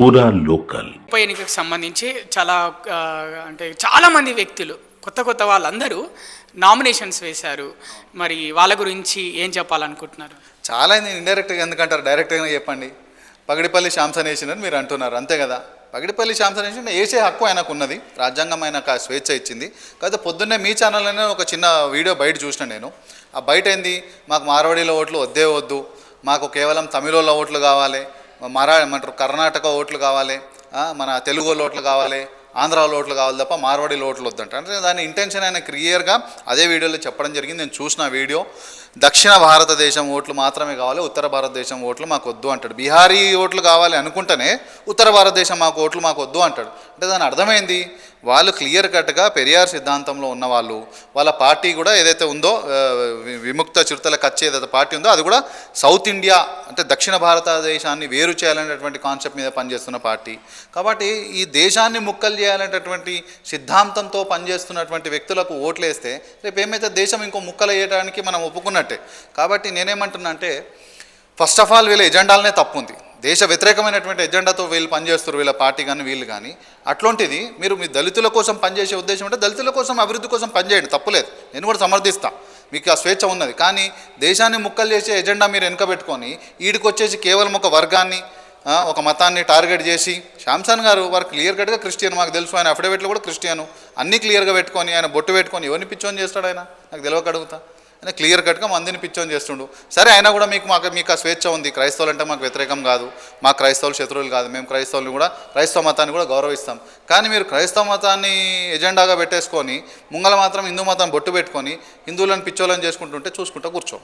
పూరా లోకల్. ఉప ఎన్నికకు సంబంధించి చాలా అంటే చాలామంది వ్యక్తులు కొత్త కొత్త వాళ్ళందరూ నామినేషన్స్ వేశారు. మరి వాళ్ళ గురించి ఏం చెప్పాలనుకుంటున్నారు? చాలా అయింది ఇండైరెక్ట్గా ఎందుకంటారు? డైరెక్ట్గా చెప్పండి. పగడిపల్లి శాంసన్ వేసిందని మీరు అంటున్నారు అంతే కదా? పగడిపల్లి శాంసన్ వేసిన వేసే హక్కు ఆయనకు ఉన్నది. రాజ్యాంగం ఆయనకు ఆ స్వేచ్ఛ ఇచ్చింది. కాకపోతే పొద్దున్నే మీ ఛానల్లోనే ఒక చిన్న వీడియో బయట చూసిన నేను. ఆ బయట ఏంది మాకు మార్వాడీలో ఓట్లు వద్దే వద్దు. మాకు కేవలం తమిళోళ్ళ ఓట్లు కావాలి. మరా ఏమంటారు కర్ణాటక ఓట్లు కావాలి మన తెలుగు ఓట్లు కావాలి ఆంధ్రాలో ఓట్లు కావాలి తప్ప మార్వాడి ఓట్లు వద్దంట. అంటే దాని ఇంటెన్షన్ ఆయన క్లియర్గా అదే వీడియోలో చెప్పడం జరిగింది. నేను చూసిన వీడియో. దక్షిణ భారతదేశం ఓట్లు మాత్రమే కావాలి ఉత్తర భారతదేశం ఓట్లు మాకు వద్దు అంటాడు. బీహారీ ఓట్లు కావాలి అనుకుంటేనే ఉత్తర భారతదేశం మాకు ఓట్లు మాకు వద్దు అంటాడు. అంటే దాని అర్థమైంది వాళ్ళు క్లియర్ కట్గా పెరియార్ సిద్ధాంతంలో ఉన్న వాళ్ళు వాళ్ళ పార్టీ కూడా ఏదైతే ఉందో వి- విముక్త చిరుతల కచ్చి ఏదైతే పార్టీ ఉందో అది కూడా సౌత్ ఇండియా అంటే దక్షిణ భారతదేశాన్ని వేరు చేయాలనేటువంటి కాన్సెప్ట్ మీద పనిచేస్తున్న పార్టీ. కాబట్టి ఈ దేశాన్ని ముక్కలు చేయాలనేటటువంటి సిద్ధాంతంతో పనిచేస్తున్నటువంటి వ్యక్తులకు ఓట్లేస్తే రేపు ఏమైతే దేశం ఇంకో ముక్కలు వేయడానికి మనం ఒప్పుకున్నట్టే. కాబట్టి నేనేమంటున్నా అంటే ఫస్ట్ ఆఫ్ ఆల్ వీళ్ళ ఎజెండాలనే తప్పు ఉంది దేశ వ్యతిరేకమైనటువంటి ఎజెండాతో వీళ్ళు పనిచేస్తారు వీళ్ళ పార్టీ కానీ వీళ్ళు కానీ అట్లాంటిది మీరు మీ దళితుల కోసం పనిచేసే ఉద్దేశం అంటే దళితుల కోసం అభివృద్ధి కోసం పనిచేయండి తప్పులేదు. నేను కూడా సమర్థిస్తాను మీకు ఆ స్వేచ్ఛ ఉన్నది. కానీ దేశాన్ని ముక్కలు చేసే ఎజెండా మీరు వెనకబెట్టుకొని ఈడికి వచ్చేసి కేవలం ఒక వర్గాన్ని ఒక మతాన్ని టార్గెట్ చేసి శాంసన్ గారు వారు క్లియర్ కట్గా క్రిస్టియన్ మాకు తెలుసు ఆయన అఫిడవిట్లు కూడా క్రిస్టియన్ అన్నీ క్లియర్గా పెట్టుకొని ఆయన బొట్టు పెట్టుకొని ఎవరిని పిచ్చోని చేస్తాడు ఆయన? నాకు తెలియక అడుగుతా. ఆయన క్లియర్ కట్గా మందిని పిచ్చోని చేస్తుండు. సరే అయినా కూడా మీకు మాకు మీకు ఆ స్వేచ్ఛ ఉంది. క్రైస్తవులు అంటే మాకు వ్యతిరేకం కాదు. మా క్రైస్తవులు శత్రువులు కాదు. మేము క్రైస్తవులు కూడా క్రైస్తవ మతాన్ని కూడా గౌరవిస్తాం. కానీ మీరు క్రైస్తవ మతాన్ని ఎజెండాగా పెట్టేసుకొని ముంగల మాత్రం హిందూ మతం బొట్టు పెట్టుకొని హిందువులను పిచ్చోళ్ళని చేసుకుంటుంటే చూసుకుంటూ కూర్చోం.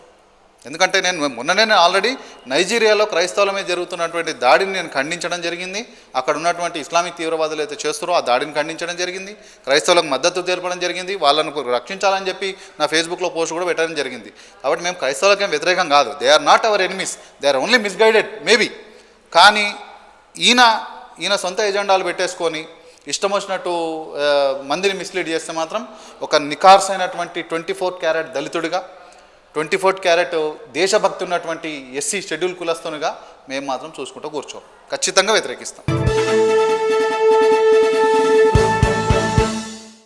ఎందుకంటే నేను మొన్ననే నేను ఆల్రెడీ నైజీరియాలో క్రైస్తవుల మీద జరుగుతున్నటువంటి దాడిని నేను ఖండించడం జరిగింది. అక్కడ ఉన్నటువంటి ఇస్లామిక్ తీవ్రవాదులు అయితే చేస్తారో ఆ దాడిని ఖండించడం జరిగింది. క్రైస్తవులకు మద్దతు తెలపడం జరిగింది. వాళ్ళను రక్షించాలని చెప్పి నా ఫేస్బుక్లో పోస్ట్ కూడా పెట్టడం జరిగింది. కాబట్టి మేము క్రైస్తవులకేం వ్యతిరేకం కాదు. They are not our enemies they are only misguided maybe కానీ ఈయన ఈయన సొంత ఎజెండాలు పెట్టేసుకొని ఇష్టం వచ్చినట్టు మందిని మిస్లీడ్ చేస్తే మాత్రం ఒక నికార్స్ అయినటువంటి ట్వంటీ ఫోర్ క్యారెట్ దళితుడిగా ట్వంటీ ఫోర్ క్యారెట్ దేశభక్తి ఉన్నటువంటి ఎస్సీ షెడ్యూల్ కులస్తునుగా మేము మాత్రం చూసుకుంటూ కూర్చోం. ఖచ్చితంగా వ్యతిరేకిస్తాం.